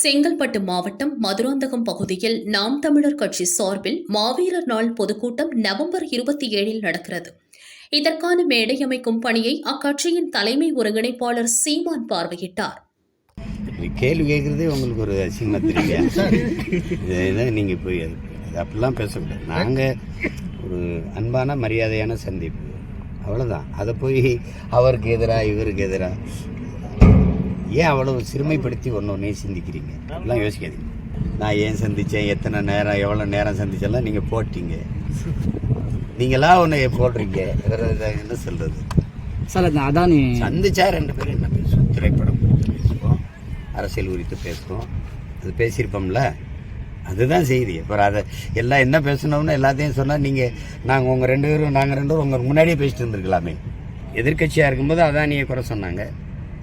செங்கல்பட்டு மாவட்டம் மதுராந்தகம் பகுதியில் நாம் தமிழர் கட்சி சார்பில் மாவீரர் நாள் பொதுக்கூட்டம் நவம்பர் இருபத்தி ஏழில் நடக்கிறது. இதற்கான மேடை அமைக்கும் பணியை அக்கட்சியின் தலைமை ஒருங்கிணைப்பாளர் சீமான் பார்வையிட்டார். கேள்வி கேட்குறதே உங்களுக்கு ஒரு அசிங்கமா தெரியாது? நீங்கள் போய் அது அப்படிலாம் பேசக்கூடாது. நாங்கள் ஒரு அன்பான மரியாதையான சந்திப்பு. அவ்வளோதான் அதை போய் அவருக்கு எதிராக இவருக்கு எதிராக ஏன் அவ்வளவு சிறுமைப்படுத்தி ஒன்று ஒன்றே சிந்திக்கிறீங்க? அப்படிலாம் யோசிக்காதீங்க. நான் ஏன் சந்தித்தேன் எத்தனை நேரம் எவ்வளோ நேரம் சந்திச்செல்லாம் நீங்கள் போட்டீங்க. நீங்களா ஒன்று போடுறீங்க? வேறு என்ன சொல்கிறது சார் அந்த அதானி சந்திச்சா ரெண்டு பேரும் என்ன பேசுவோம்? திரைப்படம் குறித்து பேசுவோம். அரசியல் குறித்து பேசுவோம். அது பேசியிருப்போம்ல. அதுதான் செய்தி. அப்புறம் அதை எல்லாம் என்ன பேசணும்னு எல்லாத்தையும் சொன்னால் நீங்கள் நாங்கள் உங்கள் ரெண்டு பேரும் நாங்கள் ரெண்டு பேரும் உங்கள் முன்னாடியே பேசிட்டு இருந்திருக்கலாமே. எதிர்க்கட்சியாக இருக்கும்போது அதானியை குறை சொன்னாங்க.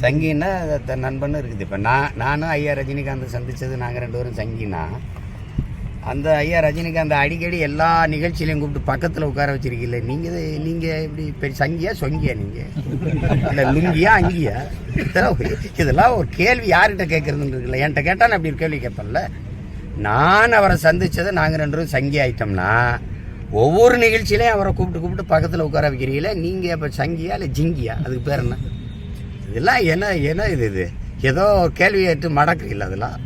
சங்கின்னா தன் இருக்குது. இப்போ நான் நானும் ஐயா ரஜினிகாந்த் சந்தித்தது நாங்கள் ரெண்டு பேரும் சங்கினா அந்த ஐயா ரஜினிகாந்த் அடிக்கடி எல்லா நிகழ்ச்சியிலையும் கூப்பிட்டு பக்கத்தில் உட்கார வச்சிருக்கீல்ல நீங்கள் நீங்கள் எப்படி பெரிய சங்கியா சொங்கியா நீங்கள் இல்லை லுங்கியா அங்கியா? இதெல்லாம் ஒரு- இதெல்லாம் ஒரு கேள்வி யார்கிட்ட கேட்குறதுன்னு இருக்குல்ல. என்கிட்ட கேட்டால் நான் அப்படி ஒரு கேள்வி கேட்பேன்ல. நான் அவரை சந்தித்ததை நாங்கள் ரெண்டு பேரும் சங்கி ஆயிட்டோம்னா ஒவ்வொரு நிகழ்ச்சியிலையும் அவரை கூப்பிட்டு கூப்பிட்டு பக்கத்தில் உட்கார வைக்கிறீங்களே நீங்கள் இப்போ சங்கியா இல்லை ஜிங்கியா? அதுக்கு பேர் என்ன? இதெல்லாம் என்ன என்ன இது இது? ஏதோ கேள்வி ஏற்று மடக்கு இல்லை அதெல்லாம்.